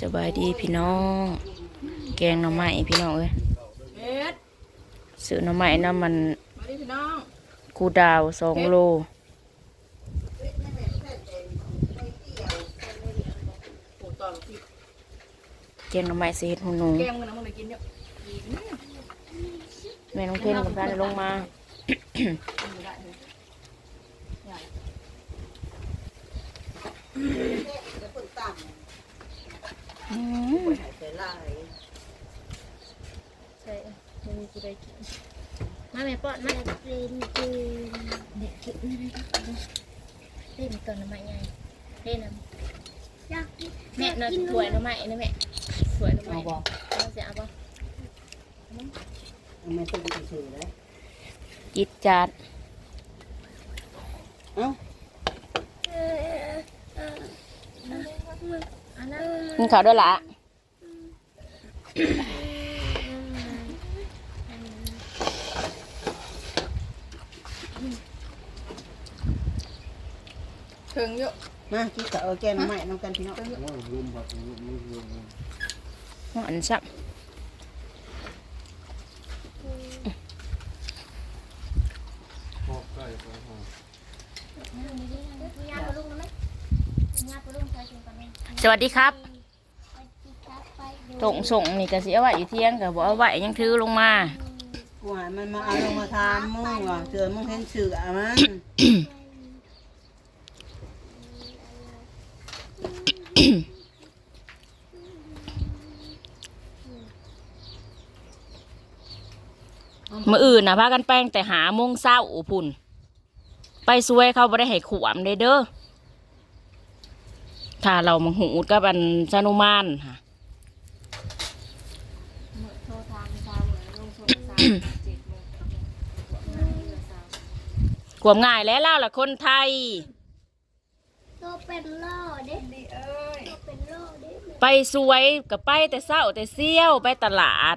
สบายดีพี่น้อง แกงหน่อไม้พี่น้องเอ้ยเอ็ดซื้อหน่อไม้น้ำมันมาดิพี่น้องกูดาวสองโลโอ้ตอนที่แกงหน่อไม้เศษหูหนูแกงมันนะมึงได้กินเยอะแม่น้องเพ่นกับพานลงมาไม่ ได้เลยอืมใส่ลายใช่ไม่มีกูได้กินมาแม่ป้อนมาเป็นปืนเด็กกินเล่นก่อนหน่อไม้ใหญ่เล่นนะอยากกินแม่น่ะถวยหน่อไม้นะแม่ถวยหน่อไม้เอาบ่เอาเสียเอาบ่เอาไม่ต้องไปซื้อเลยจิตจาดเอ้า เออเออ อันนั้น กินข้าวด้วยละถึงเยอะมาที่จะเอาแกงใหม่น้ำกันพี่น้องอันซับยากกว่าลุงนะไหมยากกว่าลุงใช้ถึงกันไหมสวัสดีครับ ไปที่ครับไปดู ส่งส่งนี่ก็สิเอาไว้อยู่เที่ยงก็บ่เอาไว้ยังถือลงมากูใหายมันมาเอาลงมาทานมึงว่ะเจอมึงเห็นสื่ออะมันมื่ออื่นนะพากันแป้งแต่หาโมงเศร้าพุ่น ไปซวยเขาบ่ได้ให้ขวมเด้เด้อถ้าเรามาหูดกับอันซานุมานค่ะ โทรทางเช้าเหมือนลุงโทรสายเจ็ดโมง ขวมง่ายแล้วเล่าละคนไทยตัวเป็นล่อเด็กตัวเป็นล่อเด็กไปซวยกับไปแต่เศร้าแต่เซี่ยวไปตลาด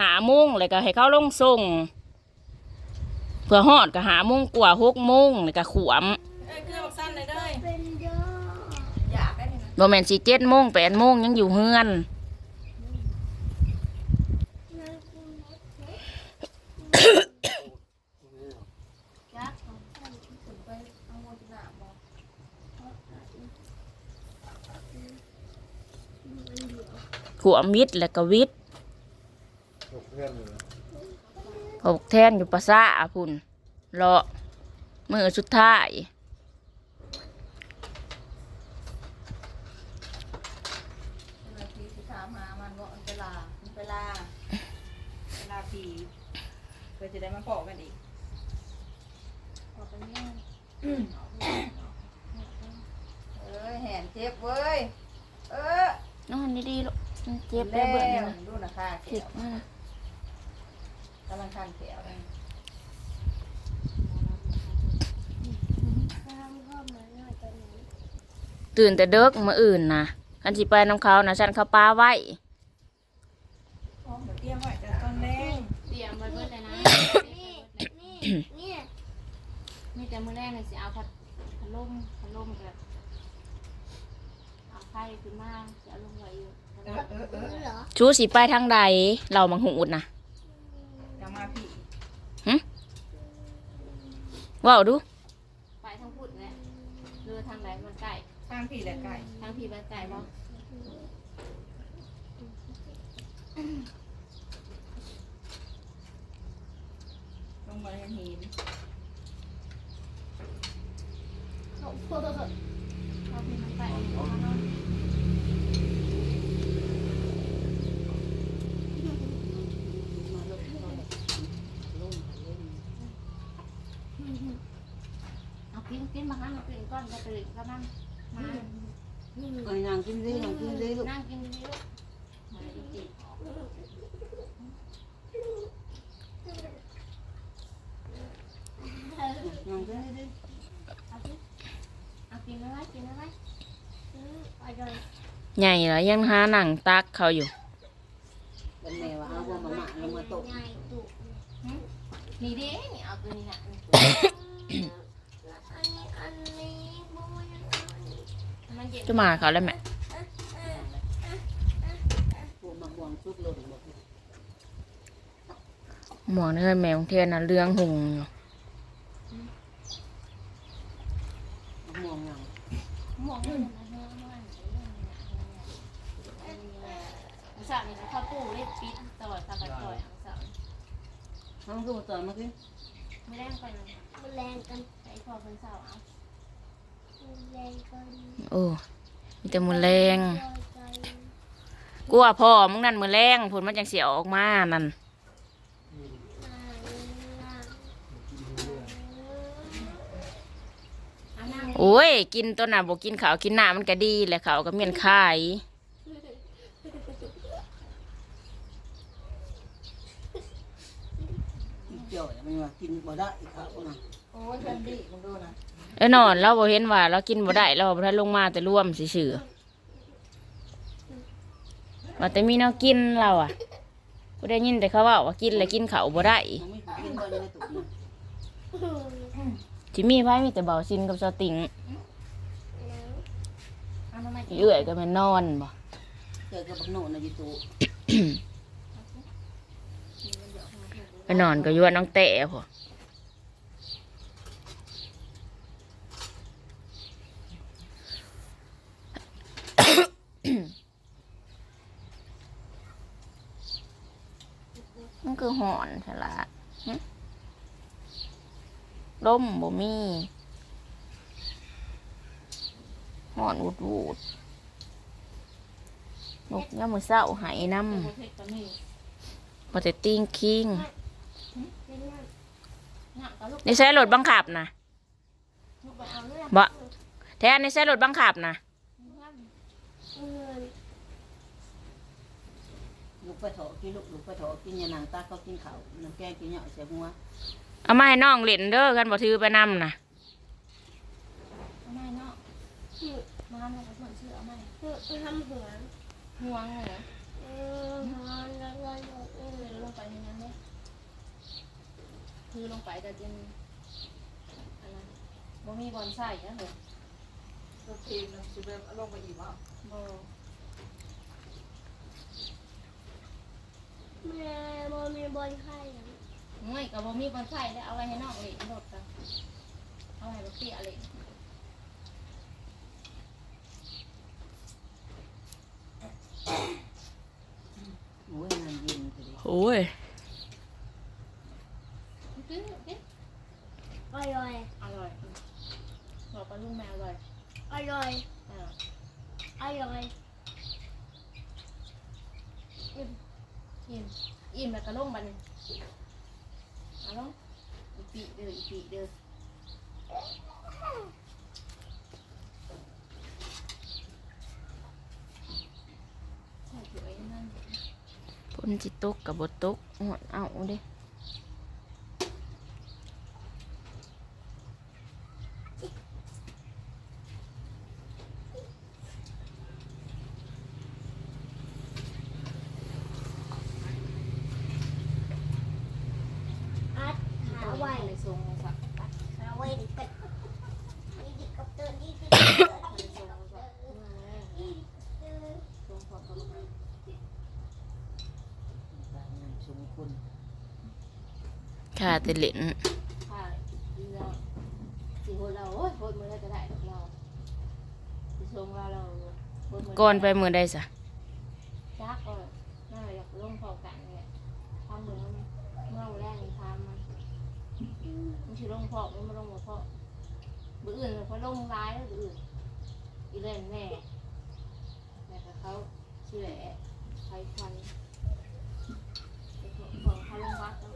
หาโมงเลยก็ให้เขาลงส่งเพื่อหอดก็หาโมงกว่าหกโมงเลยก็ขวมเอ้ยคือบอกสั้นเลยเด้ยเป็นย่ออยากได้นี่นะโมแมนสีเจ็ดโมงแปดโมงยังอยู่เฮือน ยักษ์ของท่านถึงไปเอาโมจินาบอก ขวมวิทย์แล้วก็วิทย์หกแทนอยู่ภาษาพุ่นรอมือสุดท้ายเวลาทีสิถามหามันว่ามันเวลามันเวลาเวลาทีเพื่อจะได้มาพอกันอีกออกไปแม่เอ้ยแหนเจ็บเว้ย เออ นอนดีๆลูก มันเจ็บได้เบิ่งแล้วนะดูนะค่ะผิดมากกำลังข้างแขวเลยข้ามเข้ามาหน่อยตอนนี้ตื่นแต่เด็กมาอื่นนะคันสิไปน้ำเขานะฉันเขาป้าไว้พร้อมเดี๋ยวเตรียมไว้แต่ตอนแรงเตรียมไว้เบิดเลยนะนี่นี่นี่มีแต่มื้อแรกเลยสิเอาพัดพัดลมพัดลมกับเอาไข่ขึ้นมาจะเอาลงไว้อยู่ เออเออเออเหรอชูสิไปทางใด เรามังหูดนะจะมาพี่ว่าวดู ไปทางพุทธแหละเรือทางไหนมันใกล้ข้างพี่แหละไก่ทางพี่มันไกลบ่ลงมาเห็นหินโอ้โหทางพี่มันไกลเอามาเนาะ เอากินกิน มาหันมากินก้อนก็ตื่นก็นั่งมาก็นั่งกินดินั่งกินดิลูกนั่งกินดีลูกมาจริงนั่งกินดิๆเอากินเอากินได้ไหมกินได้ไหมอร่อยใหญ่เหรอยังหาหนังตักเขาอยู่เป็นแม่ว่าเอาบ่มาม่าลงมาตกใหญ่ตุนี่เด้นี่เอาตัวนี้นะ จะมาเขาแล้วแม่เองชุกโลดบอกหมอนื้อแมวเทียนน่ะเรื่องหุงอยู่มองยังหมวกมันนะเนอันสาวนี่เขาปูได้ปิดตลอดตลอดตลอดอันสาวน้งก็มาต่อยมาขึ้นไม่ได้ไมันแรงกันไอ้พอเป็นสาวเอา โอ้มีแต่มือแรงลอยใจกลัวพ่อมึงนั่นมือแรงผลมันจังเสียออกมานั่นมาลาอันนั่งโอ้ย กินตัวน่ะบอกกินข้าวกินน้ำมันก็ดีแหละข้าวก็เมียนคายอีกเจ่อยมันว่ากินบ่ได้อีกครับนะโอ้ยแคนดี้มึงดูนะ เอ้ยนอนเราบ่เห็นว่าเรากินบ่ได้เราบ่ได้ลงมาแต่ร่วมซื่อๆว่าแต่มีแนวกินเราอะกูได้ยินแต่เขาว่าว่ากินแล้วกินข้าวบ่ได้มันไม่กินบ่ได้ในตุกนะที่มีไผมีแต่เบาซินกับสติงอันทำไมเอื้อยก็แม่นนอนบ่เจอกับบักโน่นอยู่ตู้ไปนอนก็อยู่กับน้องแต่พอ มันคือ หอนใช่ละหึร่มบ่มีหอนวูดวูดนกย่ามือเศร้าหายน้ประเภทตัวนี้ำปฏิติงคิงนี่ใช้รถบังคับนะบ่แท้นี่ใช้รถบังคับนะ ลูกไปเถาะกินลูกลูกไปเถาะกินยานางตาเขากินข้าวน้ำแกงกินเหยาะใส่หัวเอามาให้น้องเล่นเด้อกันบ่ถือไปนำนะเอาไม่เนาะมาทำอะไรกับส่วนชื่อเอาไม่เออทำหัวห่วงเหรอเออหัวแล้วก็ยกเออคือลงไปในนั้นเนี่ยคือลงไปแต่จนอะไรบ่มีบอลใส่นะเหรอตัวเพลงนะจะแบบเอาลงไปอีกว่าบ่ แม่บอมีบอลไข่ยังไม่กับบ่มีบอลใส่แล้วเอาไว้ให้น้องเล่นรถกันเอาให้ลูกเตี้ยเล่นโอ้ยมันเย็นก็ดีโอ้ยกินกินอร่อยอร่อย บอกปลาลูกแมวอร่อยอร่อยอ่า อร่อยอิ่ม อิ่มอิ่มแล้วก็ลงบัดนเอาลงอีปีเด้ออีปีเด้อฝนจิตกกับบ่ตกหอดเอาเด้ อัดหาไว้ ในทรงสัก หาไว้ดิเป็ดนี่ดิกับเตอร์นี่ดิ ในทรงสักทรงพอประมาณ ตายงานสมคุณ ค่า แต่เล่นค่ะเราสิโหเราโอ้ยโหดมือได้ดอกเราสิทรงเราเราโหดมือก่อนไปมือใดซะจักก็น่าอยากลงพอกันเนี่ยทำเหมือนเมื่อแรกนี่ทำมันมันสิลงพอมันมาลงมาพอบื้ออื่นเขาลงร้ายแล้วบื้ออื่นอีเล่นแม่แม่กับเขาชื่อแหละใช้ควันของเขาลงวัดแล้ว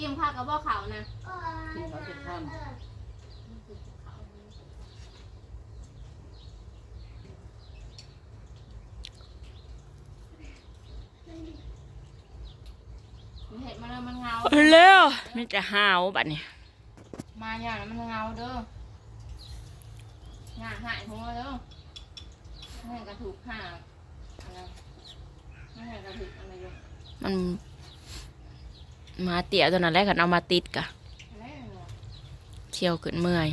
ยิ้มผ้ากับบ่เขานะที่เขาจะข้ามเห็ดมันเลยมันเงาเอาแล้วนี่จะหาวบัดนี้มาอย่างนั้นมันเงาเด้อหาหายหัวเด้อไม่เห็นกระถูกหาอะไรไม่เห็นกระถูกอะไรอยู่มัน มาเตี่ยตัวนั้นแหละคันเอามาติดกะเหรอสิเที่ยวขึ้นเมื่อย